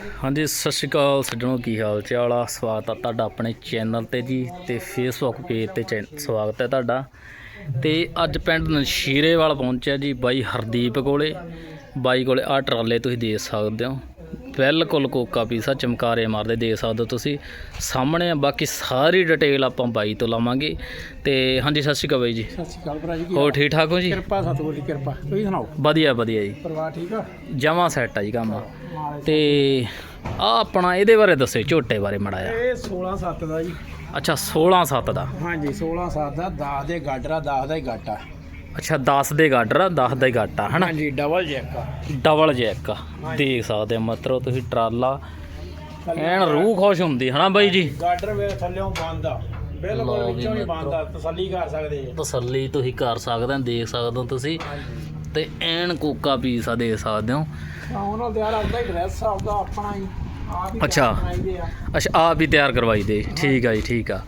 ਹਾਂਜੀ, ਸਤਿ ਸ਼੍ਰੀ ਅਕਾਲ ਸੱਜਣੋ, ਕੀ ਹਾਲ ਚਾਲ ਆ? ਸਵਾਗਤ ਆ ਤੁਹਾਡਾ ਆਪਣੇ ਚੈਨਲ ਤੇ ਜੀ ਤੇ ਫੇਸਬੁੱਕ ਪੇਜ ਤੇ ਚੈਨ- ਸਵਾਗਤ ਹੈ ਤੁਹਾਡਾ। ਤੇ ਅੱਜ ਪਿੰਡ ਨਸ਼ੀਰੇਵਾਲ ਪਹੁੰਚਿਆ ਜੀ ਬਾਈ ਹਰਦੀਪ ਕੋਲੇ। ਬਾਈ ਕੋਲੇ ਆ ਟਰਾਲੇ ਤੁਸੀਂ ਦੇ ਸਕਦੇ ਹੋ। ਬਿਲਕੁਲ ਕੋਕਾ ਪੀਸਾ ਚਮਕਾਰੇ ਮਾਰਦੇ ਦੇਖ ਸਕਦੇ ਹੋ ਤੁਸੀਂ। ਸਾਹਮਣੇ ਆ ਬਾਕੀ ਸਾਰੀ ਡਿਟੇਲ ਆਪਾਂ ਬਾਈ ਤੋਂ ਲਵਾਂਗੇ। ਤੇ ਹਾਂਜੀ ਸਤਿ ਸ਼੍ਰੀ ਅਕਾਲ ਬਾਈ ਜੀ। ਸਤਿ ਸ਼੍ਰੀ ਅਕਾਲ ਭਰਾ ਜੀ ਹੋਰ ਠੀਕ ਠਾਕ ਹੋ ਜੀ? ਕਿਰਪਾ ਸਤਿਗੁਰ ਦੀ ਕਿਰਪਾ। ਤੁਸੀਂ ਸੁਣਾਓ? ਵਧੀਆ ਵਧੀਆ ਜੀ। ਪਰਿਵਾਰ ਠੀਕ ਆ? ਜਮਾ ਸੈੱਟ ਆ ਜੀ ਕੰਮ। ਤੇ ਆ ਆਪਣਾ ਇਹਦੇ ਬਾਰੇ ਦੱਸਿਓ ਝੋਟੇ ਬਾਰੇ ਮੜਾ ਆ ਇਹ 16 7 ਦਾ ਜੀ। ਅੱਛਾ 16 7 ਦਾ। ਹਾਂਜੀ 16 7 ਦਾ 10 ਦੇ ਗਾਡਰਾ 10 ਦਾ ਹੀ ਗਾਟਾ ਅੱਛਾ 10 ਦੇ ਗਾਡਰ ਆ 10 ਦਾ ਹੀ ਗਾਟਾ ਹਨਾ? ਹਾਂਜੀ ਡਬਲ ਜੈਕ ਆ। ਡਬਲ ਜੈਕ ਆ। ਦੇਖ ਸਕਦੇ ਆ ਮਤਲਬ ਤੁਸੀਂ ਟਰਾਲਾ। ਐਨ ਰੂਹ ਖੁਸ਼ ਹੁੰਦੀ ਹਨਾ ਬਾਈ ਜੀ? ਗਾਡਰ ਵੇ ਥੱਲਿਓਂ ਬੰਦ ਆ। ਬਿਲਕੁਲ ਵਿੱਚੋਂ ਹੀ ਮਿੱਤਰੋ। ਬੰਦ ਆ ਤਸੱਲੀ ਕਰ ਸਕਦੇ ਜੀ। ਤਸੱਲੀ ਤੁਸੀਂ ਕਰ ਸਕਦੇ ਆ ਦੇਖ ਸਕਦੇ ਹੋ ਤੁਸੀਂ। ਤੇ ਐਨ ਕੋਕਾ ਪੀਸ ਆ ਦੇਖ ਸਕਦੇ ਹੋ। ਆ ਉਹਨਾਂ ਦੇ ਯਾਰ ਆਪਦਾ ਹੀ ਡਰੈਸ ਆਪਦਾ ਆਪਣਾ ਹੀ। ਅੱਛਾ। ਆ। ਅੱਛਾ ਆਪ ਹੀ ਤਿਆਰ ਕਰਵਾਈ ਦੇ। ਠੀਕ ਆ ਜੀ ਠੀਕ ਆ।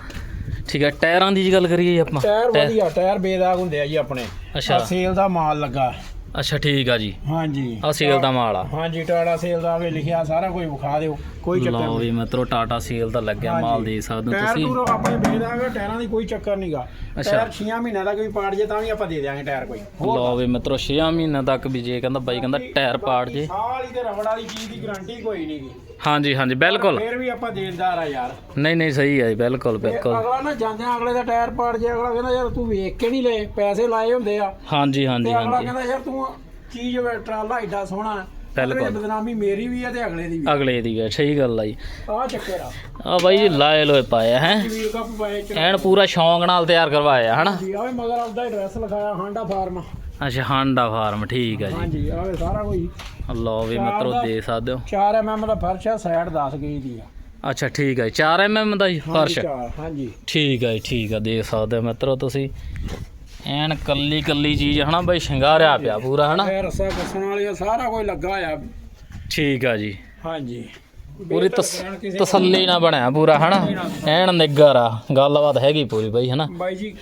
ਠੀਕ ਆ ਟਾਇਰਾਂ ਦੀ ਜੀ ਗੱਲ ਕਰੀਏ ਜੀ ਆਪਾਂ। ਟਾਇਰ ਟਾਇਰ- ਵਧੀਆ ਟਾਇਰ ਬੇਦਾਗ ਹੁੰਦੇ ਆ ਜੀ ਆਪਣੇ। ਅੱਛਾ। ਸੇਲ ਦਾ ਮਾਲ ਲੱਗਾ। ਅੱਛਾ ਠੀਕ ਆ ਜੀ। ਹਾਂਜੀ। ਆ ਸੇਲ ਦਾ ਮਾਲ ਆ। ਹਾਂਜੀ ਟਾਟਾ ਸੇਲ ਦਾ ਵੀ ਲਿਖਿਆ ਸਾਰਾ ਕੁਝ ਵਿਖਾ ਦਿਓ ਕੋਈ ਚੱਕਰ ਲਓ ਨਹੀਂ। ਵੀ ਮਿੱਤਰੋ ਟਾਟਾ ਸੇਲ ਦਾ ਲੱਗਿਆ। ਮਾਲ ਦੇਖ ਸਕਦੇ ਹੋ ਟਾਇਰ ਤੁਸੀਂ। ਟੂਰ ਆਪਣੇ ਬੇਦਾਗ ਟਾਇਰਾਂ ਦੀ ਕੋਈ ਚੱਕਰ ਨਹੀਂਗਾ ਅੱਛਾ। ਟਾਇਰ 6 ਮਹੀਨਿਆਂ ਦਾ ਕੋਈ ਪਾੜ ਜੇ ਤਾਂ ਵੀ ਆਪਾਂ ਦੇ ਦਿਆਂਗੇ ਟਾਇਰ ਕੋਈ। ਲਓ ਵੀ ਮਿੱਤਰੋ 6 ਮਹੀਨਿਆਂ ਤੱਕ ਵੀ ਜੇ ਕਹਿੰਦਾ ਬਾਈ ਕਹਿੰਦਾ ਟਾਇਰ ਪਾੜ ਜੇ। ਸਾਲ ਵਾਲੀ ਤੇ ਰਬੜ ਵਾਲੀ ਚੀਜ਼ ਦੀ ਗਾਰੰਟੀ ਕੋਈ ਨਹੀਂਗੀ ਹਾਂਜੀ ਹਾਂਜੀ ਬਿਲਕੁਲ। ਫਿਰ ਵੀ ਆਪਾਂ ਦੇਣਦਾਰ ਆ ਯਾਰ। ਨਹੀਂ ਨਹੀਂ ਸਹੀ ਹੈ ਜੀ ਬਿਲਕੁਲ ਬਿਲਕੁਲ। ਅਗਲਾ ਨਾ ਜਾਂਦਿਆਂ ਅਗਲੇ ਦਾ ਟਾਇਰ ਪਾੜ ਜੇ ਅਗਲਾ ਕਹਿੰਦਾ ਯਾਰ ਤੂੰ ਵੇਖ ਕੇ ਨਹੀਂ ਲਏ ਪੈਸੇ ਲਾਏ ਹੁੰਦੇ ਆ। ਹਾਂਜੀ ਹਾਂਜੀ ਤੇ ਅਗਲਾ ਹਾਂਜੀ। ਕਹਿੰਦਾ ਯਾਰ ਤੂੰ ਚੀਜ਼ ਵੇ ਟਰਾਲਾ ਏਡਾ ਸੋਹਣਾ ਹੈ। ਬਿਲਕੁਲ। ਉਹਦੇ ਵਿੱਚ ਬਦਨਾਮੀ ਮੇਰੀ ਵੀ ਹੈ ਤੇ ਅਗਲੇ ਦੀ ਵੀ ਅਗਲੇ ਦੀ ਹੈ ਸਹੀ ਗੱਲ ਆ ਜੀ। ਆਹ ਚੱਕਰ ਆ। ਆ ਬਾਈ ਜੀ ਲਾਏ ਲੋਏ ਪਾਏ ਹੈ? ਵੀਰ ਕੱਪ ਪਾਏ ਚ ਐਨ ਪੂਰਾ ਸ਼ੌਂਕ ਨਾਲ ਤਿਆਰ ਕਰਵਾਇਆ ਹਨਾ? ਜੀ ਆਵੇ ਮਗਰ ਆਪਦਾ ਐਡਰੈਸ ਲਿਖਾਇਆ ਹਾਂਡਾ ਫਾਰਮ ਅੱਛਾ ਹਾਂਡਾ ਫਾਰਮ ਠੀਕ ਹੈ ਜੀ। ਹਾਂਜੀ ਆਵੇ ਸਾਰਾ ਕੁਝ ਲਓ ਵੀ ਮਿੱਤਰੋ ਦੇਖ ਸਕਦੇ ਹੋ। 4 ਐਮਐਮ ਦਾ ਫਰਸ਼ ਆ ਸਾਈਡ 10 ਗਈ ਦੀ ਆ। ਅੱਛਾ ਠੀਕ ਹੈ 4 ਐਮਐਮ ਦਾ ਜੀ ਫਰਸ਼ ਹਾਂਜੀ। ਠੀਕ ਹੈ ਠੀਕ ਹੈ ਦੇਖ ਸਕਦੇ ਹੋ ਮਿੱਤਰੋ ਤੁਸੀਂ। ਐਨ ਕੱਲੀ ਕੱਲੀ ਚੀਜ਼ ਹਨਾ ਬਾਈ ਸ਼ਿੰਗਾਰਿਆ ਪਿਆ ਪੂਰਾ ਹਨਾ? ਰੱਸਾ ਕੱਸਣ ਵਾਲੀ ਆ, ਸਾਰਾ ਕੁਝ ਲੱਗਾ ਆ। ਠੀਕ ਆ ਜੀ। ਹਾਂਜੀ। ਪੂਰੀ ਤਸ- ਤਸੱਲੀ ਨਾਲ ਬਣਿਆ ਪੂਰਾ ਹਨਾ? ਐਨ ਨਿੱਗਰ ਆ। ਗੱਲਬਾਤ ਹੈਗੀ ਪੂਰੀ ਬਾਈ ਹਨਾ? ਬਾਈ ਜੀ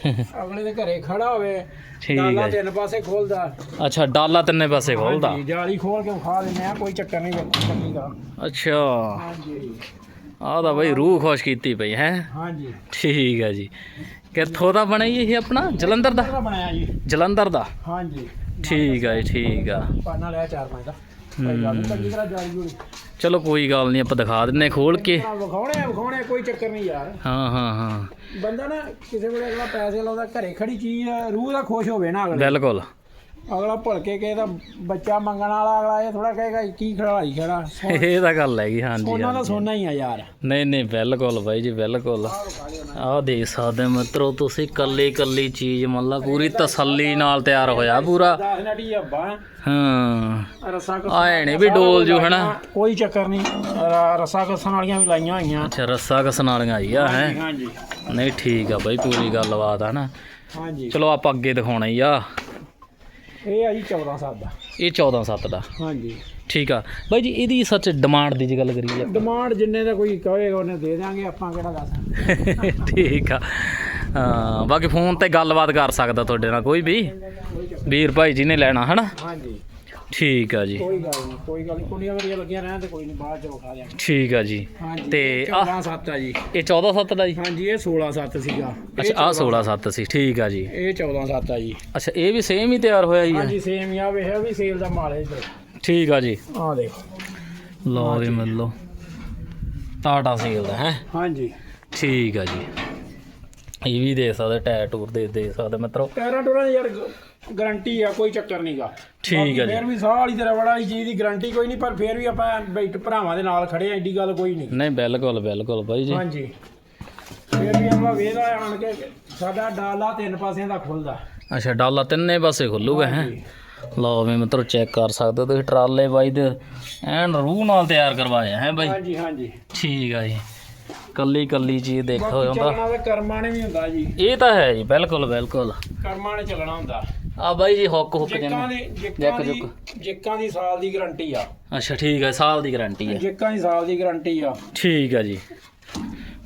ਅਗਲੇ ਦੇ ਘਰੇ ਖੜਾ ਹੋਵੇ। ਠੀਕ ਹੈ ਜੀ। ਤਿੰਨ ਪਾਸੇ ਖੋਲਦਾ। ਅੱਛਾ ਡਾਲਾ ਤਿੰਨੇ ਪਾਸੇ ਖੋਲਦਾ? ਹਾਂਜੀ, ਜਾਲੀ ਖੋਲ ਕੇ ਵਿਖਾ ਦਿੰਦੇ ਆ ਕੋਈ ਚੱਕਰ ਨਹੀਂ ਚੱਕੀ ਦਾ ਅੱਛਾ। ਹਾਂਜੀ। ਆਹ ਤਾਂ ਬਾਈ ਰੂਹ ਖੁਸ਼ ਕੀਤੀ ਪਈ ਹੈ? ਹਾਂਜੀ। ਠੀਕ ਹੈ ਜੀ। ਕਿੱਥੋਂ ਦਾ ਬਣਿਆ ਜੀ ਇਹ ਆਪਣਾ? ਜਲੰਧਰ ਦਾ? ਕਿਹੜਾ ਬਣਾਇਆ ਜੀ। ਜਲੰਧਰ ਦਾ? ਹਾਂਜੀ। ਠੀਕ ਹੈ ਜੀ ਠੀਕ ਆ। ਪਾਣਾ ਲਿਆ ਚਾਰ ਪੰਜ ਦਾ ਕੋਈ ਗੱਲ ਨੀ, ਚੰਗੀ ਤਰ੍ਹਾਂ ਜਾਲੀ ਜੂਲੀ। ਚਲੋ ਕੋਈ ਗੱਲ ਨਹੀਂ ਆਪਾਂ ਦਿਖਾ ਦਿੰਨੇ ਖੋਲ ਕੇ। ਵਿਖਾਉਣੇ ਆ, ਵਿਖਾਉਣੇ ਕੋਈ ਚੱਕਰ ਨਹੀਂ ਯਾਰ। ਹਾਂ ਹਾਂ ਹਾਂ। ਬੰਦਾ ਨਾ ਕਿਸੇ ਵੇਲੇ ਅਗਲਾ ਪੈਸੇ ਲਾਉਂਦਾ ਘਰੇ ਖੜੀ ਚੀਜ਼ ਆ, ਰੂਹ ਦਾ ਖੁਸ਼ ਹੋਵੇ ਨਾ ਅਗਲੇ। ਬਿਲਕੁਲ। ਅਗਲਾ ਭਲਕੇ ਕਿਸੇ ਦਾ ਬੱਚਾ ਮੰਗਣ ਵਾਲਾ ਅਗਲਾ ਇਹ ਥੋੜਾ ਕਹੇਗਾ ਕੀ ਖੜਾਈ ਖੜਾ ਇਹ ਤਾਂ ਗੱਲ ਹੈਗੀ ਹਾਂਜੀ ਉਹਨਾਂ ਦਾ। ਸੋਨਾ ਹੀ ਆ ਯਾਰ। ਨਹੀਂ ਨਹੀਂ ਬਿਲਕੁਲ ਬਾਈ ਜੀ ਬਿਲਕੁਲ। ਆਹ ਦੇਖ ਸਕਦੇ ਹੋ ਮਿੱਤਰੋ ਤੁਸੀਂ ਕੱਲੀ ਕੱਲੀ ਚੀਜ਼ ਮਤਲਬ ਪੂਰੀ ਤਸੱਲੀ ਨਾਲ ਤਿਆਰ ਹੋਇਆ ਪੂਰਾ। ਦਸ ਨਟੀ ਅੱਬਾ ਹਾਂ। ਰਸਾ ਕਸ ਆਏ ਨੇ ਵੀ ਡੋਲ ਜੋ ਹਨਾ? ਕੋਈ ਚੱਕਰ ਨਹੀਂ ਰਸਾ ਕਸਣ ਵਾਲੀਆਂ ਵੀ ਲਾਈਆਂ ਹੋਈਆਂ। ਅੱਛਾ ਰੱਸਾ ਕਸਣ ਵਾਲੀਆਂ ਆਈ ਆ ਹੈ? ਹਾਂਜੀ ਨਹੀਂ ਠੀਕ ਆ ਬਾਈ ਪੂਰੀ ਗੱਲਬਾਤ ਆ ਨਾ ਹਾਂਜੀ। ਚਲੋ ਆਪਾਂ ਅੱਗੇ ਦਿਖਾਉਣਾ ਹੀ ਆ। ਇਹ ਆ ਜੀ 14 ਸਾਲ ਦਾ। ਇਹ 14 7 ਦਾ। ਹਾਂਜੀ। ਠੀਕ ਆ। ਬਾਈ ਜੀ ਇਹਦੀ ਸੱਚ ਡਿਮਾਂਡ ਦੀ ਜੇ ਗੱਲ ਕਰੀਏ ਡਿਮਾਂਡ ਜਿੰਨੇ ਦਾ ਕੋਈ ਕਹੇਗਾ ਉਹਨੇ ਦੇ ਦਿਆਂਗੇ ਆਪਾਂ ਕਿਹੜਾ ਦੱਸ ਠੀਕ ਆ। ਹਾਂ ਬਾਕੀ ਫੋਨ ਤੇ ਗੱਲਬਾਤ ਕਰ ਸਕਦਾ ਤੁਹਾਡੇ ਨਾਲ ਕੋਈ ਵੀ। ਵੀਰ ਭਾਈ ਜੀ ਨੇ ਲੈਣਾ ਹਨਾ? ਹਾਂਜੀ। ਠੀਕ ਆ ਜੀ। ਕੋਈ ਗੱਲ ਨਹੀਂ ਕੋਈ ਗੱਲ ਨਹੀਂ ਕੁੰਡੀਆਂ ਵਰੀਆਂ ਲੱਗੀਆਂ ਰਹਿਣ ਤੇ ਕੋਈ ਨਹੀਂ ਬਾਅਦ ਚ ਵਿਖਾ ਦਿਆਂਗੇ। ਠੀਕ ਆ ਜੀ। ਹਾਂਜੀ ਤੇ ਇਹ ਆਹ 14 ਸੱਤ ਆ ਜੀ। ਇਹ 14 7 ਦਾ ਜੀ? ਹਾਂਜੀ ਇਹ 16 ਸੱਤ ਸੀਗਾ। ਅੱਛਾ ਆ 16 7 ਸੀ। ਠੀਕ ਆ ਜੀ। ਇਹ 14 ਸੱਤ ਆ ਜੀ। ਅੱਛਾ ਇਹ ਵੀ ਸੇਮ ਹੀ ਤਿਆਰ ਹੋਇਆ ਜੀ? ਹਾਂਜੀ ਸੇਮ ਹੀ ਆ ਵੇ ਵੀ ਸੇਲ ਦਾ ਮਾਲ ਹੈ ਇਧਰ। ਠੀਕ ਆ ਜੀ। ਆ ਦੇਖੋ। ਲਓ ਵੀ ਮਿਲ ਲਓ। ਟਾਟਾ ਸੇਲ ਦਾ ਹੈ? ਹਾਂਜੀ। ਠੀਕ ਆ ਜੀ। ਇਹ ਵੀ ਦੇ ਸਕਦੇ ਟਾਇਰ ਟੂਰ ਦੇ ਦੇ ਸਕਦੇ ਮਿੱਤਰੋ ਟਾਇਰਾਂ ਟੂਰਾਂ ਯਾਰ ਗਾਰੰਟੀ ਆ ਕੋਈ ਚੱਕਰ ਨਹੀਂਗਾ ਠੀਕ ਜੀ। ਫਿਰ ਵੀ ਸਾਹ ਵਾਲੀ ਤੇ ਰਬੜ ਵਾਲੀ ਚੀਜ਼ ਦੀ ਗਾਰੰਟੀ ਕੋਈ ਨਹੀਂ ਪਰ ਫਿਰ ਵੀ ਆਪਾਂ ਬੈਠ ਭਰਾਵਾਂ ਦੇ ਨਾਲ ਖੜੇ ਆ ਐਡੀ ਗੱਲ ਕੋਈ ਨਹੀਂ। ਨਹੀਂ ਬਿਲਕੁਲ ਬਿਲਕੁਲ ਬਾਈ ਜੀ। ਹਾਂਜੀ। ਫਿਰ ਵੀ ਆਪਾਂ ਵੇਦਾ ਆਣ ਕੇ ਸਾਡਾ ਡਾਲਾ ਤਿੰਨ ਪਾਸਿਆਂ ਦਾ ਖੁੱਲਦਾ। ਅੱਛਾ ਡਾਲਾ ਤਿੰਨੇ ਪਾਸੇ ਖੁੱਲੂਗਾ ਹੈ? ਲਓ ਵੀ ਮਿੱਤਰੋ ਚੈੱਕ ਕਰ ਸਕਦੇ ਹੋ ਤੁਸੀਂ ਟਰਾਲੇ ਬਾਈ ਦੇ ਐਨ ਰੂਹ ਨਾਲ ਤਿਆਰ ਕਰਵਾਇਆ ਹੈ ਬਾਈ? ਹਾਂਜੀ ਹਾਂਜੀ। ਠੀਕ ਆ ਜੀ। ਕੱਲੀ ਕੱਲੀ ਚੀਜ਼ ਦੇਖੋ ਹੁੰਦਾ ਚੱਲਣਾ ਤਾਂ ਕਰਮਾਂ ਨੇ ਵੀ ਹੁੰਦਾ ਜੀ। ਇਹ ਤਾਂ ਹੈ ਜੀ ਬਿਲਕੁਲ ਬਿਲਕੁਲ। ਕਰਮਾਂ ਨੇ ਚੱਲਣਾ ਹੁੰਦਾ। ਆ ਬਾਈ ਜੀ ਹੁੱਕ ਹੁੱਕ ਜਿੱਕਾਂ ਦੀ ਜੱਕ ਜਿੱਕਾਂ ਦੀ ਜੁੱਕ। ਦੀ ਸਾਲ ਦੀ ਗਾਰੰਟੀ ਆ। ਅੱਛਾ ਠੀਕ ਹੈ ਸਾਲ ਦੀ ਗਾਰੰਟੀ ਹੈ ਜਿੱਕਾਂ ਦੀ ਸਾਲ ਦੀ ਗਾਰੰਟੀ ਆ। ਠੀਕ ਹੈ ਜੀ।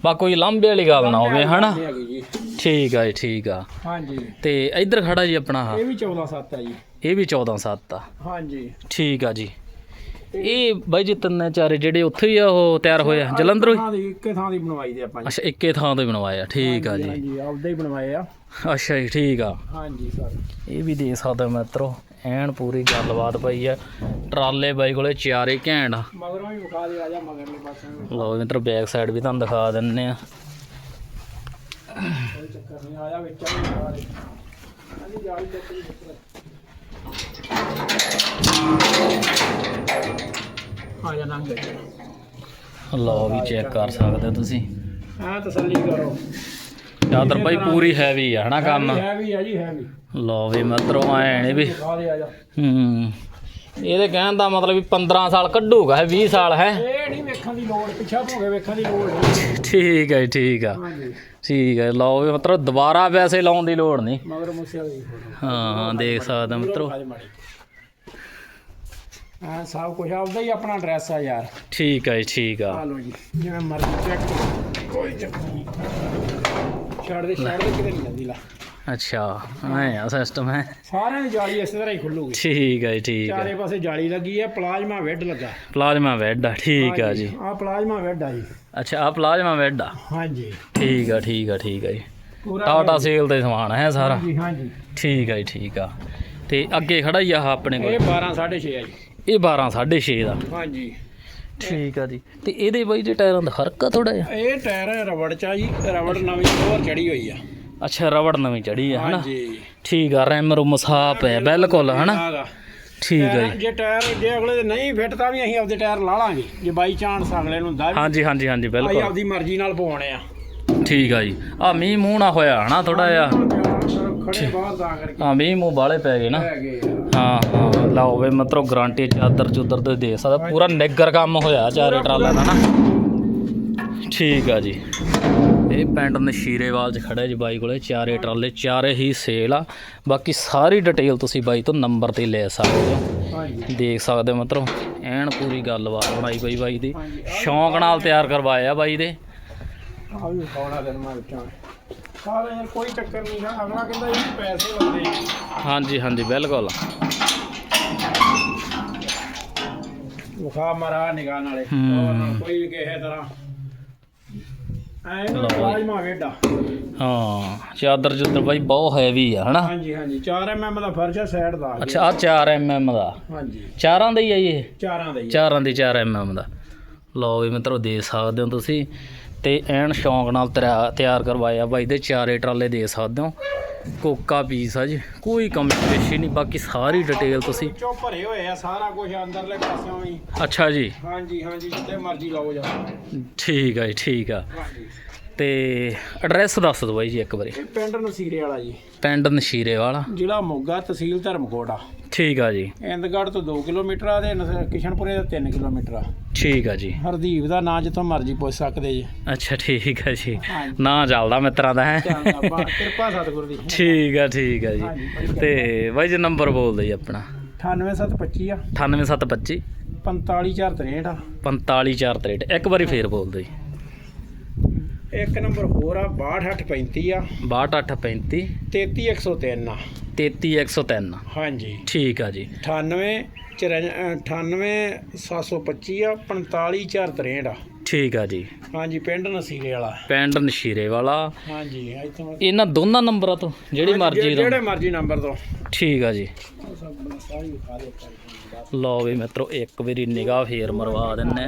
ਬਾ ਕੋਈ ਲਾਂਬੇ ਵਾਲੀ ਗੱਲ ਨਾ ਹੋਵੇ ਹਨਾ? ਠੀਕ ਆ ਜੀ ਠੀਕ ਆ। ਹਾਂਜੀ। ਤੇ ਇੱਧਰ ਖੜਾ ਜੀ ਆਪਣਾ। ਇਹ ਵੀ 14 7 ਆ ਜੀ। ਇਹ ਵੀ 14 7 ਆ। ਹਾਂਜੀ। ਠੀਕ ਆ ਜੀ। ਇਹ ਬਾਈ ਜੀ ਤਿੰਨੇ ਚਾਰੇ ਜਿਹੜੇ ਉੱਥੇ ਹੀ ਆ ਉਹ ਤਿਆਰ ਹੋਏ ਆ। ਜਲੰਧਰੋਂ ਹੀ ਥਾਂ ਦੀ ਇੱਕੇ ਥਾਂ ਦੀ ਬਣਵਾਈ ਦੇ ਆਪਾਂ ਜੀ। ਅੱਛਾ ਇੱਕੇ ਥਾਂ ਤੋਂ ਹੀ ਬਣਵਾਏ ਆ ਠੀਕ ਆ ਜੀ। ਹਾਂਜੀ ਆਪਦੇ ਹੀ ਬਣਵਾਏ ਆ। ਅੱਛਾ ਜੀ ਠੀਕ ਆ। ਹਾਂਜੀ ਸਰ। ਇਹ ਵੀ ਦੇ ਸਕਦੇ ਹੋ ਮਿੱਤਰੋ ਐਨ ਪੂਰੀ ਗੱਲਬਾਤ ਪਈ ਆ। ਟਰਾਲੇ ਬਾਈ ਕੋਲੇ ਚਾਰੇ ਘੈਂਟ ਆ। ਮਗਰੋਂ ਵੀ ਵਿਖਾ ਦੇ ਆ ਜਾ ਮਗਰਲੇ ਪਾਸੇ। ਨੂੰ। ਲਓ ਮਿੱਤਰੋ ਬੈਕ ਸਾਈਡ ਵੀ ਤੁਹਾਨੂੰ ਦਿਖਾ ਦਿੰਨੇ ਆ। ਕੋਈ ਚੱਕਰ ਨਹੀਂ ਆ ਜਾ ਵਿੱਚ ਆ ਵੀ ਦੇ ਹਾਂਜੀ ਜਾਲੀ ਚੱਕ ਵੀ ਆ ਜਾ ਨੰਗ ਲਓ ਵੀ ਚੈੱਕ ਕਰ ਸਕਦੇ ਹੋ ਤੁਸੀਂ। ਹਾਂ ਤਸੱਲੀ ਕਰੋ। ਚਾਦਰ ਬਾਈ ਪੂਰੀ ਹੈਵੀ ਆ ਹਨਾ ਕੰਮ? ਹੈ ਵੀ ਆ ਜੀ ਹੈ ਵੀ ਲਓ ਵੀ ਮਿੱਤਰੋ ਐ ਨੇ ਵੀ। ਆ ਜਾ। ਹੂੰ। ਇਹਦੇ ਕਹਿਣ ਦਾ ਮਤਲਬ ਵੀ 15 ਸਾਲ ਕੱਢੂਗਾ ਇਹ 20 ਸਾਲ ਹੈ? ਇਹ ਨਹੀਂ ਵੇਖਣ ਦੀ ਲੋੜ ਪਿੱਛਾ ਭੋਗੇ ਵੇਖਣ ਦੀ ਲੋੜ ਨਹੀਂ। ਠੀਕ ਹੈ ਠੀਕ ਆ। ਹਾਂਜੀ। ਠੀਕ ਹੈ ਲਓ ਵੀ ਮਤਲਬ ਦੁਬਾਰਾ ਪੈਸੇ ਲਾਉਣ ਦੀ ਲੋੜ ਨਹੀਂ। ਮਗਰ ਮੁੱਸੇ ਵਾਲੀ ਫੋਟੋ। ਹਾਂ ਦੇਖ ਸਕਦੇ ਹੋ ਆ ਮਾੜੀ। ਹਾਂ ਸਭ ਕੁਝ ਆਪਦਾ ਹੀ ਆਪਣਾ ਐਡਰੈਸ ਆ ਯਾਰ। ਠੀਕ ਹੈ ਜੀ, ਠੀਕ ਆ। ਆ ਲਓ ਜੀ ਜਿਵੇਂ ਮਰਜ਼ੀ ਚੈੱਕ ਕਰੋ। ਕੋਈ ਚੱਕਰ ਨਹੀਂ। ਛੱਡ ਦੇ ਛੱਡ ਦੇ ਕਿਤੇ ਨਹੀਂ ਜਾਂਦੀ ਲਾ। ਅੱਛਾ ਐ ਆ ਸਿਸਟਮ ਹੈ। ਸਾਰਿਆਂ ਦੀ ਜਾਲੀ ਇਸੇ ਤਰ੍ਹਾਂ ਹੀ ਖੁੱਲੂਗੀ। ਠੀਕ ਹੈ ਜੀ, ਠੀਕ ਚਾਰੇ ਹੈ ਪਾਸੇ ਜਾਲੀ ਲੱਗੀ ਹੈ ਪਲਾਜ਼ਮਾ ਵੈੱਡ ਲੱਗਾ। ਪਲਾਜ਼ਮਾ ਬੈੱਡ ਆ ਠੀਕ ਆ ਜੀ ਆ ਪਲਾਜ਼ਮਾ ਵੈੱਡ ਆ ਜੀ। ਅੱਛਾ ਆ ਪਲਾਜ਼ਮਾ ਬੈੱਡ ਆ। ਹਾਂਜੀ। ਠੀਕ ਆ ਠੀਕ ਆ ਠੀਕ ਆ ਜੀ। ਟਾਟਾ ਸੇਲ ਤੇ ਸਮਾਨ ਹੈ ਸਾਰਾ। ਹਾਂਜੀ ਹਾਂਜੀ। ਠੀਕ ਆ ਜੀ ਠੀਕ ਆ। ਤੇ ਅੱਗੇ ਖੜਾ ਹੀ ਆ ਆਹ ਆਪਣੇ ਕੋਲ। ਇਹ 12 6.5 ਆ ਜੀ। ਇਹ 12 6.5 ਦਾ। ਹਾਂਜੀ। ਠੀਕ ਆ ਜੀ। ਤੇ ਇਹਦੇ ਬਾਈ ਦੇ ਟਾਇਰਾਂ ਦਾ ਫ਼ਰਕ ਆ ਥੋੜਾ ਜਿਹਾ? ਇਹ ਟਾਇਰ ਰਬੜ ਚ ਆ ਜੀ ਰਬੜ ਨਵੀਂ ਹੋਰ ਚੜੀ ਹੋਈ ਆ। ਅੱਛਾ ਰਬੜ ਨਵੀਂ ਚੜੀ ਆ ਹਨਾ? ਹਾਂਜੀ। ਠੀਕ ਆ ਰੈਮ ਰੂਮ ਸਾਫ਼ ਹੈ ਬਿਲਕੁਲ ਹਨਾ। ਠੀਕ ਟਾਇਰ- ਜੀ। ਜੇ ਟਾਇਰ ਜੇ ਅਗਲੇ ਦੇ ਨਹੀਂ ਫਿੱਟ ਤਾਂ ਵੀ ਅਸੀਂ ਆਪਦੇ ਟਾਇਰ ਲਾ ਲਾਂਗੇ। ਜੇ ਬਾਈ ਚਾਂਸ ਅਗਲੇ ਨੂੰ ਹੁੰਦਾ ਹਾਂਜੀ ਹਾਂਜੀ ਹਾਂਜੀ ਅਸੀਂ ਬਿਲਕੁਲ। ਆਪਦੀ ਮਰਜ਼ੀ ਨਾਲ ਪਵਾਉਣੇ ਆ। ਠੀਕ ਆ ਜੀ। ਆ ਮੀਂਹ ਮੂੰਹ ਨਾ ਹੋਇਆ ਹਨਾ ਥੋੜਾ ਜਿਹਾ? ਖੜੇ ਬਾਹਰ ਤਾਂ ਕਰਕੇ। ਹਾਂ ਮੀਂਹ ਮੂੰਹ ਬਾਲੇ ਪੈ ਗਏ ਨਾ। ਹਾਂ ਹਾਂ। ਲਓ ਵੇ ਮਤਲਬ ਗਾਰੰਟੀ ਚਾਦਰ ਚੁੱਦਰ ਤੇ ਦੇ ਸਕਦਾ ਪੂਰਾ ਨਿੱਗਰ ਕੰਮ ਹੋਇਆ ਚਾਰੇ ਟਰਾਲਿਆਂ ਦਾ ਨਾ। ਠੀਕ ਆ ਜੀ। ਇਹ ਪਿੰਡ ਨਸ਼ੀਰੇਵਾਲ 'ਚ ਖੜਾ ਜੀ ਬਾਈ ਕੋਲੇ ਚਾਰੇ ਟਰਾਲੇ ਚਾਰੇ ਹੀ ਸੇਲ ਆ। ਬਾਕੀ ਸਾਰੀ ਡਿਟੇਲ ਤੁਸੀਂ ਬਾਈ ਤੋਂ ਨੰਬਰ ਤੇ ਲੈ ਸਕਦੇ ਹੋ। ਦੇਖ ਸਕਦੇ ਹੋ ਮਤਲਬ ਐਨ ਪੂਰੀ ਗੱਲਬਾਤ ਬਣਾਈ ਬਈ ਬਾਈ ਦੀ। ਸ਼ੌਂਕ ਨਾਲ ਤਿਆਰ ਕਰਵਾਇਆ ਬਾਈ ਦੇ। ਆ ਵੀ ਖਾਣਾ ਦਿਨ ਮੈਂ ਵਿੱਚਾਂ ਸਾਰੇ ਯਾਰ ਕੋਈ ਚੱਕਰ ਨਹੀਂ ਨਾ ਅਗਲਾ ਕਹਿੰਦਾ ਇਹ ਪੈਸੇ ਲੱਗਦੇ ਆ। ਹਾਂਜੀ ਹਾਂਜੀ ਬਿਲਕੁਲ। ਵਿਖਾ ਮਰਾ ਨਿਗਾਹ ਨਾਲੇ। ਹੂੰ। ਹੋਰ ਨਾ ਕੋਈ ਵੀ ਕਿਸੇ ਤਰ੍ਹਾਂ। ਐ ਨਾ ਲਓ। ਲਾਜਮਾ ਵੇਡਾ ਹਾਂ ਚਾਦਰ ਚੁੱਦਰ ਬਾਈ ਬਹੁਤ ਹੈਵੀ ਆ ਹਨਾ? ਹਾਂਜੀ ਹਾਂਜੀ। 4 ਐਮਐਮ ਦਾ ਫਰਸ਼ ਹੈ ਸਾਈਡ ਦਾ। ਅੱਛਾ ਆ 4 ਐਮਐਮ ਦਾ? ਹਾਂਜੀ। ਚਾਰਾਂ ਦਾ ਹੀ ਆ ਜੀ ਇਹ? ਚਾਰਾਂ ਦਾ ਹੀ ਆ। ਚਾਰਾਂ ਦੀ 4 ਐਮਐਮ ਦਾ। ਲਓ ਵੀ ਮਿੱਤਰੋ ਦੇ ਸਕਦੇ ਹੋ ਤੁਸੀਂ। ਤੇ ਐਨ ਸ਼ੌਂਕ ਨਾਲ ਤਿਆ- ਤਿਆਰ ਕਰਵਾਇਆ ਬਾਈ ਦੇ ਚਾਰੇ ਟਰਾਲੇ ਦੇ ਸਕਦੇ ਹੋ। ਕੋਕਾ ਪੀਸ ਆ ਜੀ। ਕੋਈ ਕਮੀ ਪੇਸ਼ੀ ਨਹੀਂ ਬਾਕੀ ਸਾਰੀ ਡਿਟੇਲ ਤੁਸੀਂ ਵਿੱਚੋਂ ਭਰੇ ਹੋਏ ਆ ਸਾਰਾ ਕੁਝ ਅੰਦਰਲੇ ਪਾਸਿਓਂ ਵੀ ਅੱਛਾ ਜੀ। ਹਾਂਜੀ ਹਾਂਜੀ ਜਿੱਥੇ ਮਰਜ਼ੀ ਲਾਓ ਜਾ। ਠੀਕ ਆ ਜੀ ਠੀਕ ਆ। ਹਾਂਜੀ। ਤੇ ਐਡਰੈਸ ਦੱਸ ਦਿਓ ਬਾਈ ਜੀ ਇੱਕ ਵਾਰੀ। ਇਹ ਪਿੰਡ ਨਸੀਰੇ ਵਾਲਾ ਜੀ। ਪਿੰਡ ਨਸ਼ੀਰੇ ਵਾਲਾ। ਜ਼ਿਲ੍ਹਾ ਮੋਗਾ ਤਹਿਸੀਲ ਧਰਮਕੋਟ ਆ। ਠੀਕ ਆ ਜੀ। ਇੰਦਗੜ੍ਹ ਤੋਂ 2 ਕਿਲੋਮੀਟਰ ਆ ਤੇ ਨਸ- ਕਿਸ਼ਨਪੁਰੇ ਦਾ 3 ਕਿਲੋਮੀਟਰ ਆ। ਠੀਕ ਆ ਜੀ। ਹਰਦੀਪ ਦਾ ਨਾਂ ਜਿੱਥੋਂ ਮਰਜ਼ੀ ਪੁੱਛ ਸਕਦੇ ਜੀ। ਅੱਛਾ ਠੀਕ ਆ ਜੀ। ਹਾਂਜੀ। ਨਾ ਚੱਲਦਾ ਮਿੱਤਰਾਂ ਦਾ ਹੈ। ਚੱਲਦਾ ਬਾ- ਕਿਰਪਾ ਸਤਿਗੁਰ ਦੀ। ਠੀਕ ਆ ਠੀਕ ਆ ਜੀ। ਹਾਂਜੀ ਤੇ ਬਾਈ ਜੀ ਨੰਬਰ ਬੋਲ ਦਿਓ ਜੀ ਆਪਣਾ। 98725 ਆ। 98725 45463 ਆ। 45463 ਇੱਕ ਵਾਰੀ ਫੇਰ ਬੋਲ ਦਿਓ ਜੀ। ਇੱਕ ਨੰਬਰ ਹੋਰ ਆ 62835 ਆ। 62835 33103 ਆ। 33103 ਹਾਂਜੀ। ਠੀਕ ਆ ਜੀ। 98 98725 ਆ 45463 ਆ। ਠੀਕ ਆ ਜੀ। ਹਾਂਜੀ ਪਿੰਡ ਨਸੀਰੇ ਵਾਲਾ। ਪਿੰਡ ਨਸ਼ੀਰੇ ਵਾਲਾ। ਹਾਂਜੀ ਇੱਥੋਂ ਇਹਨਾਂ ਦੋਨਾਂ ਨੰਬਰਾਂ ਤੋਂ ਜਿਹੜੀ ਮਰਜ਼ੀ ਜਿਹੜੇ- ਦਾ ਜਿਹੜੇ ਮਰਜ਼ੀ ਨੰਬਰ ਤੋਂ। ਠੀਕ ਆ ਜੀ। ਲਓ ਵੀ ਮਿੱਤਰੋ ਇੱਕ ਵਾਰੀ ਨਿਗਾਹ ਫੇਰ ਮਰਵਾ ਦਿੰਨੇ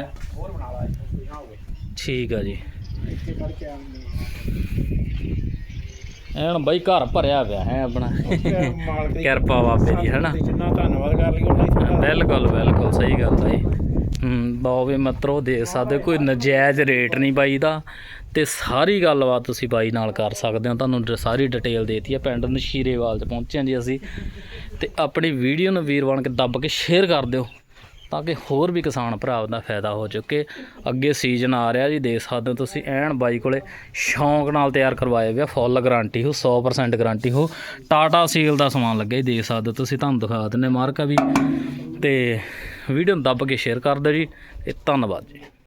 ਠੀਕ ਆ ਜੀ। ਇੱਥੇ ਫੜ ਕੇ ਆਉਂਦੇ ਐਨ ਬਾਈ ਘਰ ਭਰਿਆ ਪਿਆ ਹੈ ਆਪਣਾ। ਦੀ ਕਿਰਪਾ ਬਾਬੇ ਦੀ ਹੈਨਾ? ਜਿੰਨਾ ਧੰਨਵਾਦ ਕਰ ਲਈ ਉਹਨਾਂ ਬਿਲਕੁਲ ਬਿਲਕੁਲ ਸਹੀ ਗੱਲ ਹੈ ਹੂੰ ਬਾਵੇ ਮਤਰੋ ਦੇਖ ਸਕਦੇ ਕੋਈ ਨਜਾਇਜ਼ ਰੇਟ ਨਹੀਂ ਬਾਈ ਦਾ। ਤੇ ਸਾਰੀ ਗੱਲਬਾਤ ਤੁਸੀਂ ਬਾਈ ਨਾਲ ਕਰ ਸਕਦੇ ਹੋ। ਤੁਹਾਨੂੰ ਸਾਰੀ ਡਿਟੇਲ ਦੇਤੀ ਹੈ ਪਿੰਡ ਨਸ਼ੀਰੇਵਾਲ 'ਚ ਪਹੁੰਚੇ ਹਾਂ ਜੀ ਅਸੀਂ। ਤੇ ਆਪਣੀ ਵੀਡੀਓ ਨੂੰ ਵੀਰ ਬਣ ਕੇ ਦੱਬ ਕੇ ਸ਼ੇਅਰ ਕਰ ਦਿਓ। ਤਾਂ ਕਿ ਹੋਰ ਵੀ ਕਿਸਾਨ ਭਰਾ ਦਾ ਫਾਇਦਾ ਹੋ ਚੁੱਕੇ। ਅੱਗੇ ਸੀਜ਼ਨ ਆ ਰਿਹਾ ਜੀ, ਦੇਖ ਸਕਦੇ ਹੋ ਤੁਸੀਂ, ਐਨ ਬਾਈ ਕੋਲੇ ਸ਼ੌਂਕ ਨਾਲ ਤਿਆਰ ਕਰਵਾਇਆ ਹੋਏ ਆ ਫੁੱਲ ਗਾਰੰਟੀ ਹੋ 100% ਗਾਰੰਟੀ ਹੋ। ਟਾਟਾ ਸੀਲ ਦਾ ਸਮਾਨ ਲੱਗਾ ਜੀ, ਦੇਖ ਸਕਦੇ ਹੋ ਤੁਸੀਂ, ਤੁਹਾਨੂੰ ਦਿਖਾ ਦਿੰਨੇ ਮਾਰਕਾ ਵੀ। ਤੇ ਵੀਡੀਓ ਨੂੰ ਦੱਬ ਕੇ ਸ਼ੇਅਰ ਕਰ ਦਿਓ ਜੀ, ਤੇ ਧੰਨਵਾਦ ਜੀ।